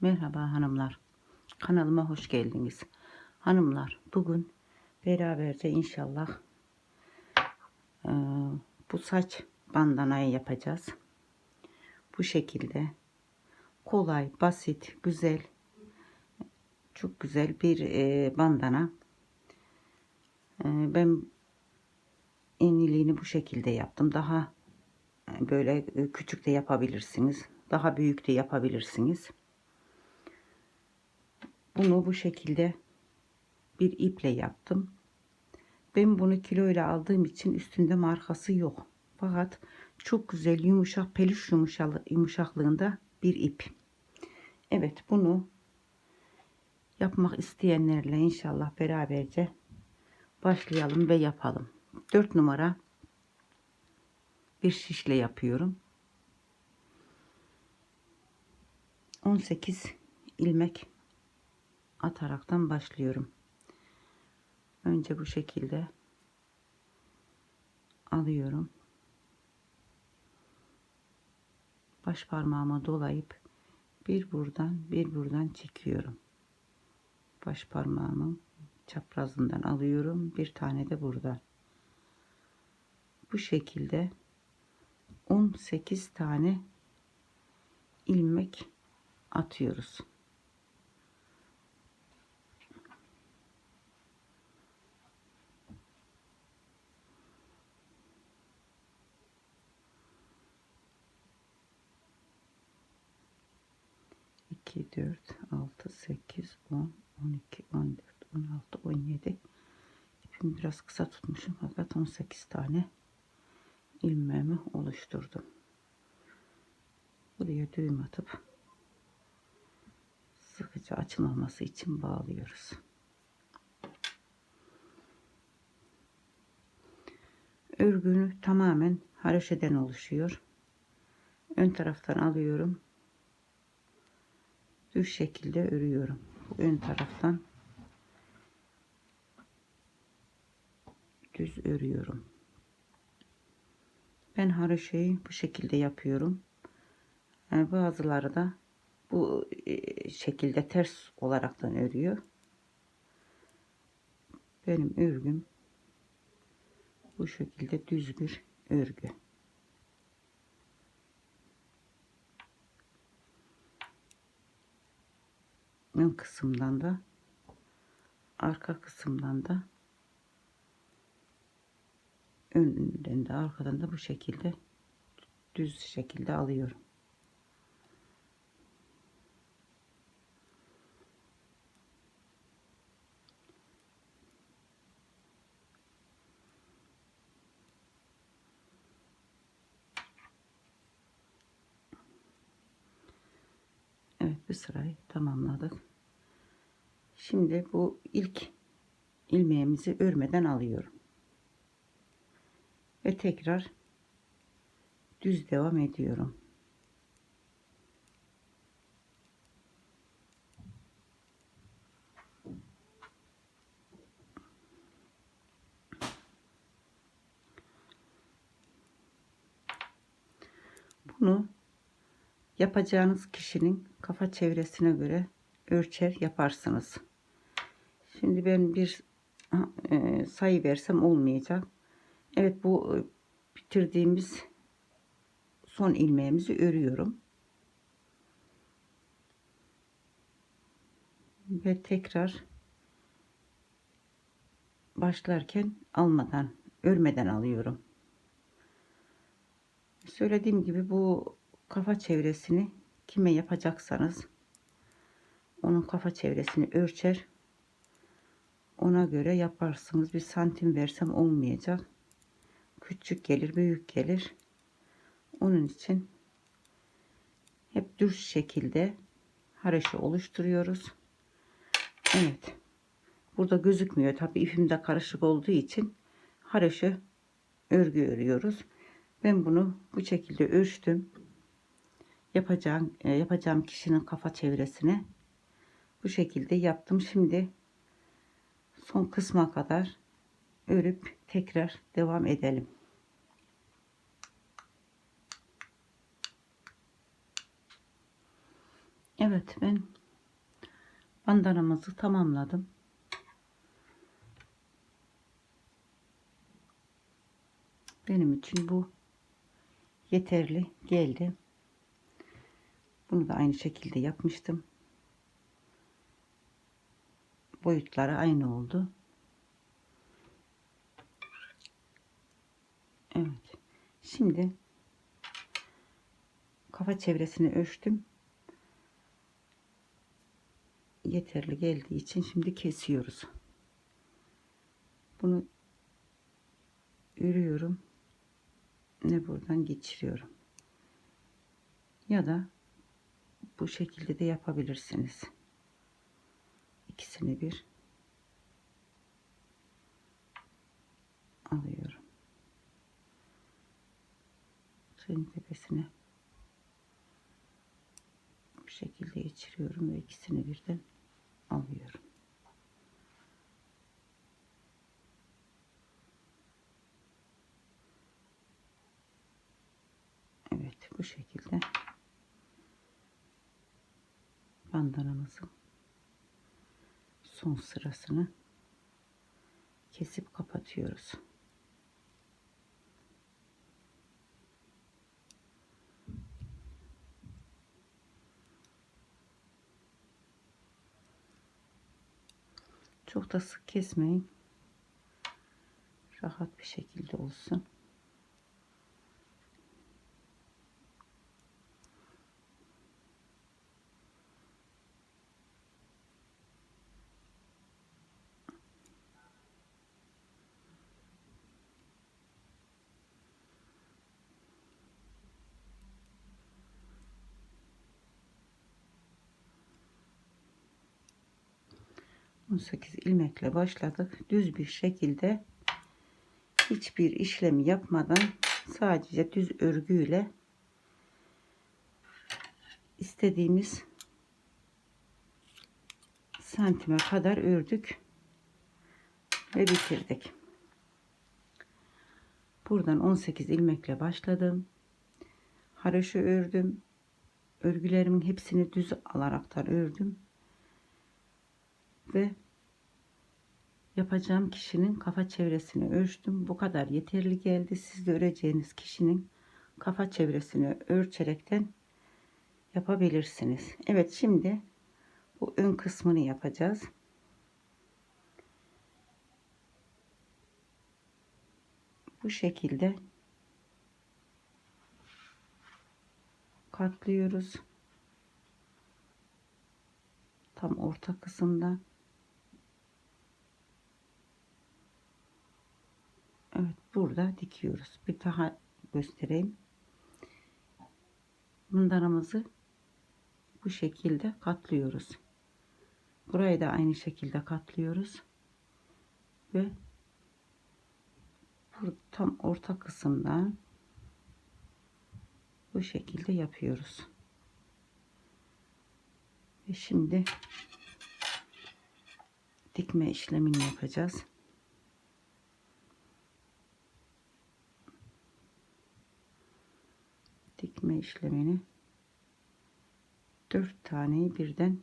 Merhaba hanımlar. Kanalıma hoş geldiniz. Hanımlar bugün beraberce inşallah eee, bu saç bandanayı yapacağız. Bu şekilde kolay, basit, güzel, çok güzel bir eee, bandana. Eee, ben eniliğini bu şekilde yaptım. Daha e, böyle e, küçük de yapabilirsiniz. Daha büyük de yapabilirsiniz. Bunu bu şekilde bir iple yaptım. Ben bunu kiloyla aldığım için üstünde markası yok. Fakat çok güzel yumuşak peluş yumuşaklığında bir ip. Evet bunu yapmak isteyenlerle inşallah beraberce başlayalım ve yapalım. 4 numara bir şişle yapıyorum. 18 ilmek ataraktan başlıyorum. Önce bu şekilde alıyorum. Baş parmağıma dolayıp bir buradan bir buradan çekiyorum. Baş parmağımın çaprazından alıyorum. Bir tane de buradan. Bu şekilde 18 tane ilmek atıyoruz. İki, dört, altı, sekiz, on, on iki, on dört, on altı, on yedi. İpimi biraz kısa tutmuşum fakat on sekiz tane ilmeğimi oluşturdum. Buraya düğüm atıp sıkıca açılmaması için bağlıyoruz. Örgünü tamamen haroşeden oluşuyor. Ön taraftan alıyorum. Düz şekilde örüyorum. Bu ön taraftan düz örüyorum. Ben haroşayı bu şekilde yapıyorum. Yani bazıları da bu e, şekilde ters olaraktan örüyor. Benim örgüm bu şekilde düz bir örgü. Ön kısımdan da arka kısımdan da önünden de arkadan da bu şekilde düz şekilde alıyorum. Evet bir sırayı tamamladık. Şimdi bu ilk ilmeğimizi örmeden alıyorum. Ve tekrar düz devam ediyorum. Bunu yapacağınız kişinin kafa çevresine göre ölçer yaparsınız. Şimdi ben bir e, sayı versem olmayacak. Evet bu e, bitirdiğimiz son ilmeğimizi örüyorum. Ve tekrar başlarken almadan, örmeden alıyorum. Söylediğim gibi bu kafa çevresini kime yapacaksanız onun kafa çevresini ölçer. Ona göre yaparsınız. Bir santim versem olmayacak. Küçük gelir büyük gelir. Onun için hep düz şekilde haroşa oluşturuyoruz. Evet. Burada gözükmüyor. Tabi ipim karışık olduğu için haroşa örgü örüyoruz. Ben bunu bu şekilde ölçtüm yapacağım e, yapacağım kişinin kafa çevresine bu şekilde yaptım. Şimdi son kısma kadar örüp tekrar devam edelim. Evet ben bandanamızı tamamladım. Benim için bu yeterli geldi. Bunu da aynı şekilde yapmıştım. Boyutları aynı oldu. Evet. Şimdi kafa çevresini ölçtüm. Yeterli geldiği için şimdi kesiyoruz. Bunu örüyorum. Ne buradan geçiriyorum. Ya da bu şekilde de yapabilirsiniz. İkisini bir alıyorum. Suyun tepesine bu şekilde geçiriyorum ve ikisini birden alıyorum. Evet bu şekilde bandanamızın son sırasını kesip kapatıyoruz. Çok da sık kesmeyin. Rahat bir şekilde olsun. On sekiz ilmekle başladık. Düz bir şekilde hiçbir işlemi yapmadan sadece düz örgüyle istediğimiz santime kadar ördük ve bitirdik. Buradan 18 ilmekle başladım. Haroşa ördüm. Örgülerimin hepsini düz alaraktan ördüm. Ve yapacağım kişinin kafa çevresini ölçtüm. Bu kadar yeterli geldi. Siz de öreceğiniz kişinin kafa çevresini ölçerekten yapabilirsiniz. Evet şimdi bu ön kısmını yapacağız. Bu şekilde katlıyoruz. Tam orta kısımda. Evet burada dikiyoruz. Bir daha göstereyim. Mundaramızı bu şekilde katlıyoruz. Burayı da aynı şekilde katlıyoruz. Ve tam orta kısımdan bu şekilde yapıyoruz. Ve şimdi dikme işlemini yapacağız. Dikme işlemini dört taneyi birden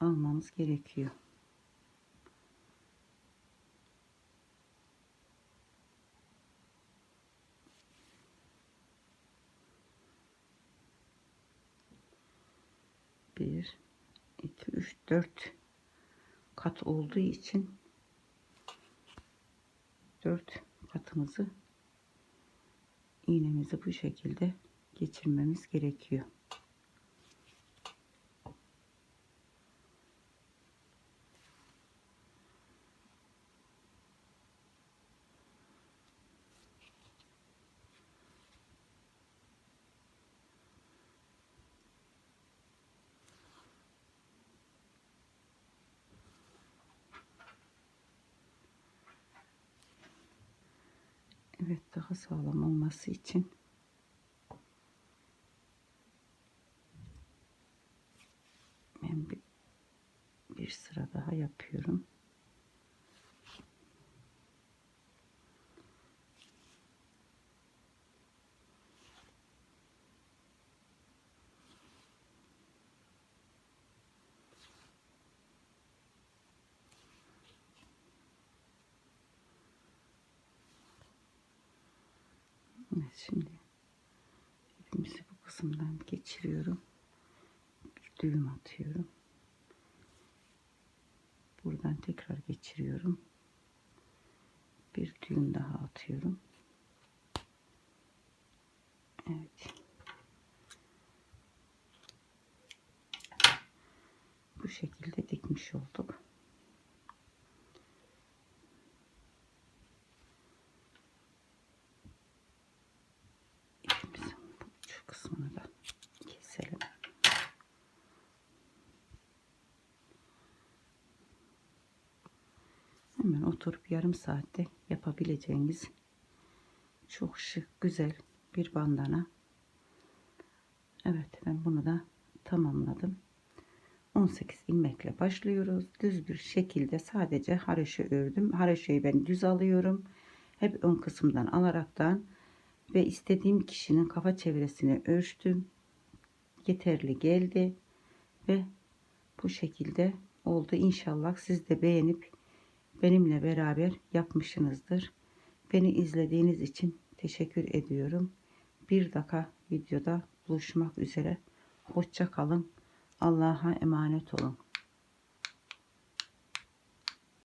almamız gerekiyor. Bir, iki, üç, dört kat olduğu için dört katımızı iğnemizi bu şekilde geçirmemiz gerekiyor. Evet daha sağlam olması için ben bir, bir sıra daha yapıyorum. Evet şimdi ipimizi bu kısımdan geçiriyorum. Düğüm atıyorum. Buradan tekrar geçiriyorum. Bir düğüm daha atıyorum. Evet. Bu şekilde dikmiş olduk. İpimizin bu uç kısmını da keselim. Hemen oturup yarım saatte yapabileceğiniz çok şık, güzel bir bandana. Evet ben bunu da tamamladım. 18 ilmekle başlıyoruz. Düz bir şekilde sadece haroşa ördüm. Haroşayı ben düz alıyorum. Hep ön kısımdan alaraktan ve istediğim kişinin kafa çevresini ölçtüm. Yeterli geldi ve bu şekilde oldu. İnşallah siz de beğenip benimle beraber yapmışsınızdır. Beni izlediğiniz için teşekkür ediyorum. Bir dakika videoda buluşmak üzere. Hoşça kalın. Allah'a emanet olun.